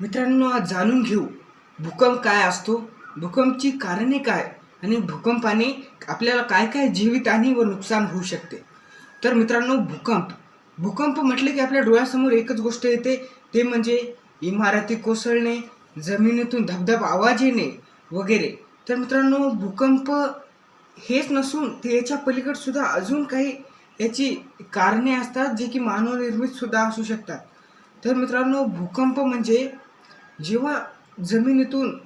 मित्रांनो आज जाणून घेऊ भूकंप काय असतो भूकंपची कारणे काय आणि भूकंपाने आपल्याला काय काय जीवितहानी व नुकसान होऊ शकते. तर मित्रांनो भूकंप. भूकंप म्हटले की आपल्या डोळ्यासमोर एकच गोष्ट येते ते म्हणजे इमारती कोसळणे जमिनीतून धबधब आवाज येणे वगैरे. तर मित्रांनो भूकंप हेच नसून ते याच्या पलीकडसुद्धा अजून काही याची कारणे असतात जे की मानवनिर्मितसुद्धा असू शकतात. तर मित्रांनो भूकंप म्हणजे जेव्हा जमिनीतून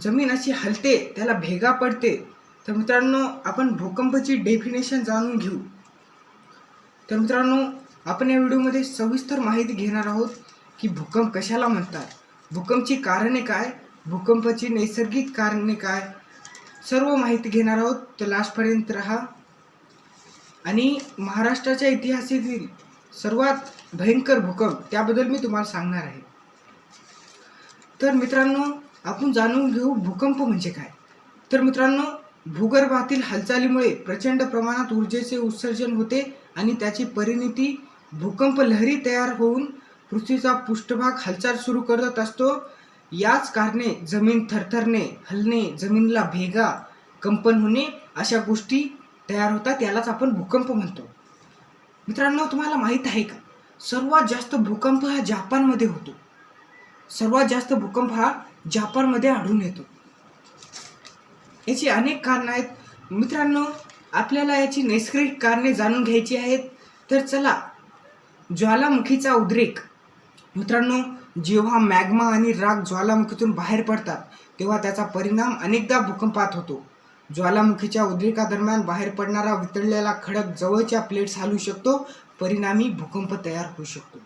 जमीन अशी हलते त्याला भेगा पडते तर मित्रांनो आपण भूकंपाची डेफिनेशन जाणून घेऊ. तर मित्रांनो आपण या व्हिडिओमध्ये सविस्तर माहिती घेणार आहोत की भूकंप कशाला म्हणतात. भूकंपची कारणे काय? भूकंपाची नैसर्गिक कारणे काय? सर्व माहिती घेणार आहोत. तर लास्टपर्यंत राहा. आणि महाराष्ट्राच्या इतिहासातील सर्वात भयंकर भूकंप त्याबद्दल मी तुम्हाला सांगणार आहे. तर मित्रांनो आपण जाणून घेऊ भूकंप म्हणजे काय. तर मित्रांनो भूगर्भातील हालचालीमुळे प्रचंड प्रमाणात ऊर्जेचे उत्सर्जन होते आणि त्याची परिणिती भूकंप लहरी तयार होऊन पृथ्वीचा पृष्ठभाग हालचाल सुरू करत असतो. याच कारणे जमीन थरथरणे हलणे जमीनला भेगा कंपन होणे अशा गोष्टी तयार होतात यालाच आपण भूकंप म्हणतो. मित्रांनो तुम्हाला माहीत आहे का? सर्वात जास्त भूकंप हा जापानमध्ये होतो. सर्वात जास्त भूकंप हा जापानमध्ये आढळून येतो. याची अनेक कारणं आहेत. मित्रांनो आपल्याला याची नैसर्गिक कारणे जाणून घ्यायची आहेत. तर चला ज्वालामुखीचा उद्रेक. मित्रांनो जेव्हा मॅग्मा आणि राग ज्वालामुखीतून बाहेर पडतात तेव्हा त्याचा परिणाम अनेकदा भूकंपात होतो. ज्वालामुखीच्या उद्रेकादरम्यान बाहेर पडणारा वितळलेला खडक जवळच्या प्लेट्स हलू शकतो. परिणामी भूकंप तयार होऊ शकतो.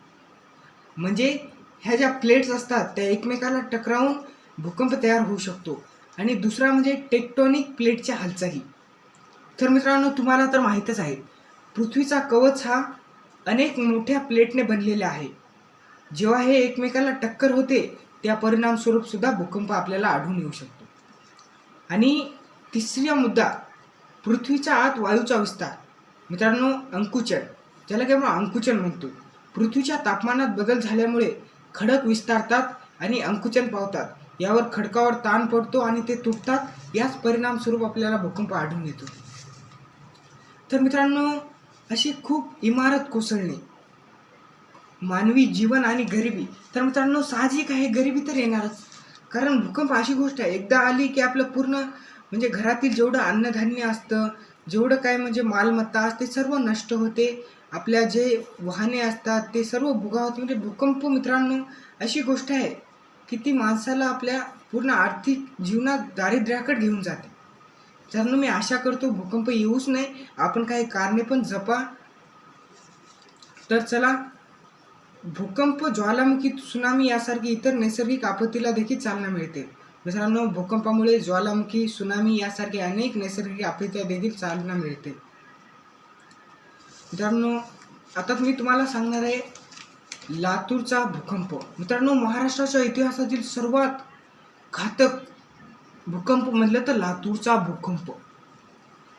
म्हणजे ह्या ज्या प्लेट्स असतात त्या एकमेकाला टकरावून भूकंप तयार होऊ शकतो. आणि दुसरा म्हणजे टेक्टॉनिक प्लेटच्या हालचाली. तर मित्रांनो तुम्हाला तर माहीतच आहे पृथ्वीचा कवच हा अनेक मोठ्या प्लेटने बनलेला आहे. जेव्हा हे एकमेकाला टक्कर होते त्या परिणामस्वरूपसुद्धा भूकंप आपल्याला आढळून येऊ शकतो. आणि तिसरा मुद्दा पृथ्वीच्या आत वायूचा विस्तार. मित्रांनो अंकुचन ज्याला की आपण अंकुचन म्हणतो. पृथ्वीच्या तापमानात बदल झाल्यामुळे खडक विस्तारतात आणि अंकुचन पावतात. यावर खडकावर ताण पडतो आणि ते तुटतात. याच परिणामस्वरूप आपल्याला भूकंप आढळून येतो. तर मित्रांनो अशी खूप इमारत कोसळणे मानवी जीवन आणि गरिबी. तर मित्रांनो साहजिक आहे गरिबी तर येणारच. कारण भूकंप अशी गोष्ट आहे एकदा आली की आपलं पूर्ण म्हणजे घरातील जेवढं अन्नधान्य असतं जेवढं काय म्हणजे मालमत्ता असते सर्व नष्ट होते. आपल्या जे वाहने असतात ते सर्व भुगावते म्हणजे भूकंप मित्रांनो अशी गोष्ट आहे की ती माणसाला आपल्या पूर्ण आर्थिक जीवनात दारिद्र्याकडे घेऊन जाते. त्यानं मी आशा करतो भूकंप येऊच नाही. आपण काही कारणे पण जपा. तर चला भूकंप ज्वालामुखी सुनामी यासारखी इतर नैसर्गिक आपत्तीला देखील चालना मिळते. मित्रांनो भूकंपामुळे ज्वालामुखी सुनामी यासारखे अनेक नैसर्गिक आपत्तीला देखील चालना मिळते. मित्रांनो आता मी तुम्हाला सांगणार आहे लातूरचा भूकंप. मित्रांनो महाराष्ट्राच्या इतिहासातील सर्वात घातक भूकंप म्हटलं तर लातूरचा भूकंप.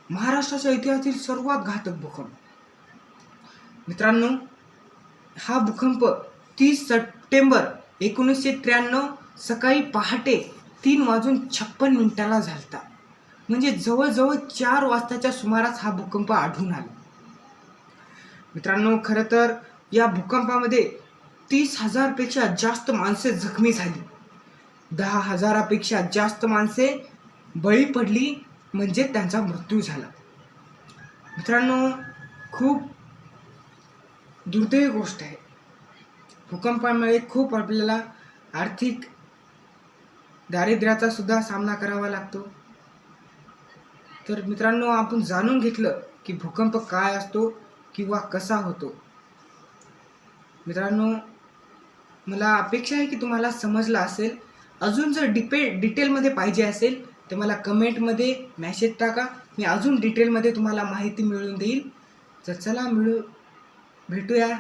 महाराष्ट्राच्या इतिहासातील सर्वात घातक भूकंप. मित्रांनो हा भूकंप तीस सप्टेंबर एकोणीसशे त्र्याण्णव सकाळी पहाटे तीन वाजून छप्पन मिनिटाला झालता. म्हणजे जवळजवळ चार वाजताच्या सुमारास हा भूकंप आढळून आला. मित्रांनो खरं तर या भूकंपामध्ये तीस हजारपेक्षा जास्त माणसे जखमी झाली. दहा हजारापेक्षा जास्त माणसे बळी पडली म्हणजे त्यांचा मृत्यू झाला. मित्रांनो खूप दुर्दैवी गोष्ट आहे. भूकंपामुळे खूप आपल्याला आर्थिक दारिद्र्याचा सुद्धा सामना करावा लागतो. तर मित्रांनो आपण जाणून घेतलं की भूकंप काय असतो किंवा कसा होतो? मित्रांनो मला अपेक्षा आहे की तुम्हाला समजलं असेल. अजून जर डिपे डिटेलमध्ये पाहिजे असेल तर मला कमेंटमध्ये मॅसेज टाका. मी अजून डिटेलमध्ये तुम्हाला माहिती मिळवून देईल. तर चला मिळू भेटूया.